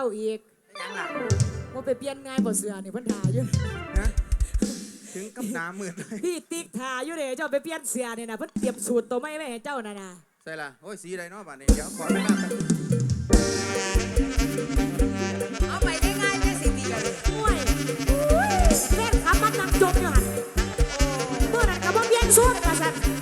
แล้วอีกยังหล่ะว่าไปเปลี่ยนง่ายบ่เสือนี่เพิ่นทาอยู่ นะถึงกับน้ำหมื่นเลยพี่ติ๊กทาอยู่เด้เจ้าไปเปลี่ยนเสือนี่นะเพิ่นเตรียมสูตรตัวไม่แม่ให้เจ้าน่ะนะใช่ล่ะโอ้ยสีใดเนาะบ้านนี้เดี๋ยวขอไปนั่งเอาไปได้ง่ายสิเดียวเลยโอ้ยโขับมันังจมยู่หั่นเนขัก็บเปลี่ยนสูตรว่าซั่น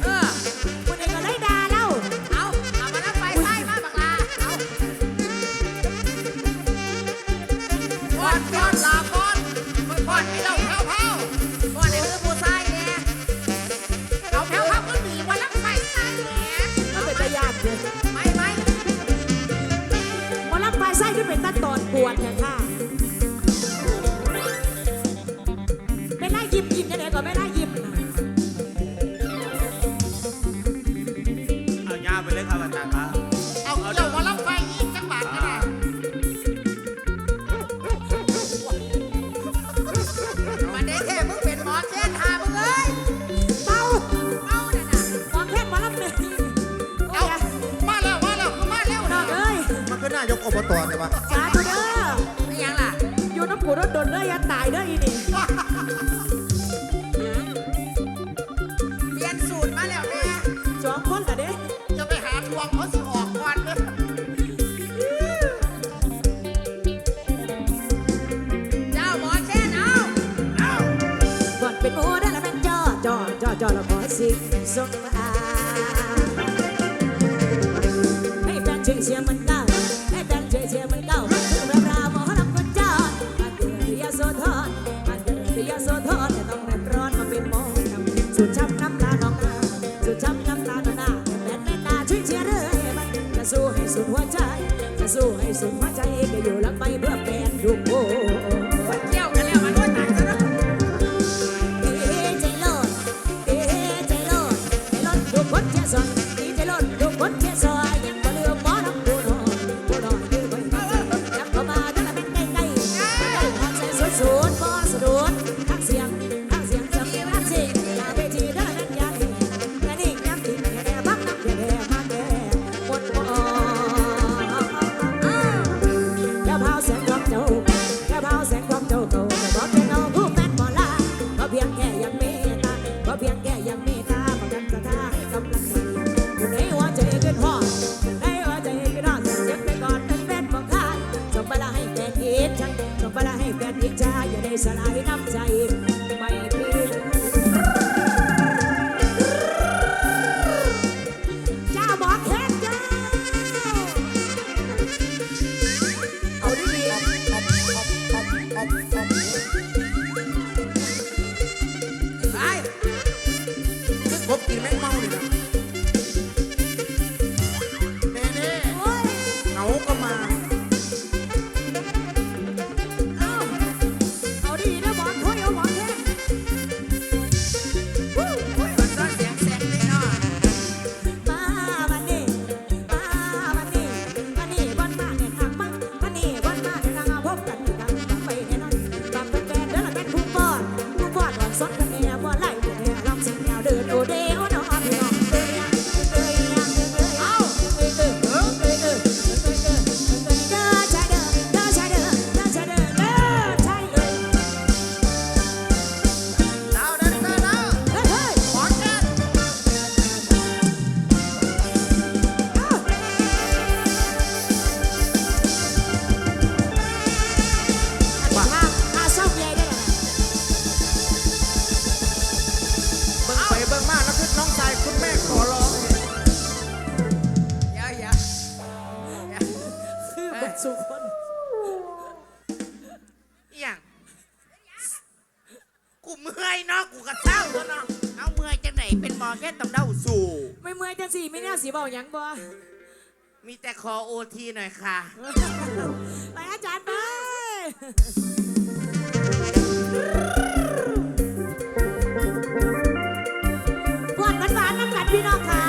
วดเถอะค่ะไม่น่ายิ้มยิ้มยัเไงก็ไม่น่ายิ้มเอาย่าไปเลยครับอาจารย์ครับเอาเดี๋ยวมาลับไฟยี่สิบบาทก็ได้มาได้แค่เพิ่งเป็นหมอแค่ทามึงเลยเมาเมาเนี่ยนะหมอแค่หมาลับเนี่ย อบตเนี่ยวะสาธุเด้อไม่ยังล่ะ อยู่น้ำผูรถโดนเด้ออย่าตายเด้ออีนี่เปลี่ยนสูตรมาแล้วแม่สองคนละเด้จะไปหาทวงเขาสิอกก่อนเด้อเจ้าหมอแค่นเาเอาบอนเป็นโมได้ละแม่นจอจอจอจอละบ่สิส่มาให้แฟนเชื่อเชียงมันตา Baby, bluffing. sana rinap tired. กูเมื่อยเนาะกูกระเท้าเนาะเอาเมื่อยจังไหนเป็นหมอแค่ตำเด้าสู่ ไม่เมื่อยจังสิไม่แน่สีบอกยังบ่มีแต่คอโอทีหน่อยค่ะ ไปอาจารย์ไปปวดหวานๆน้ำกันพี่น้องค่ะ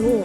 录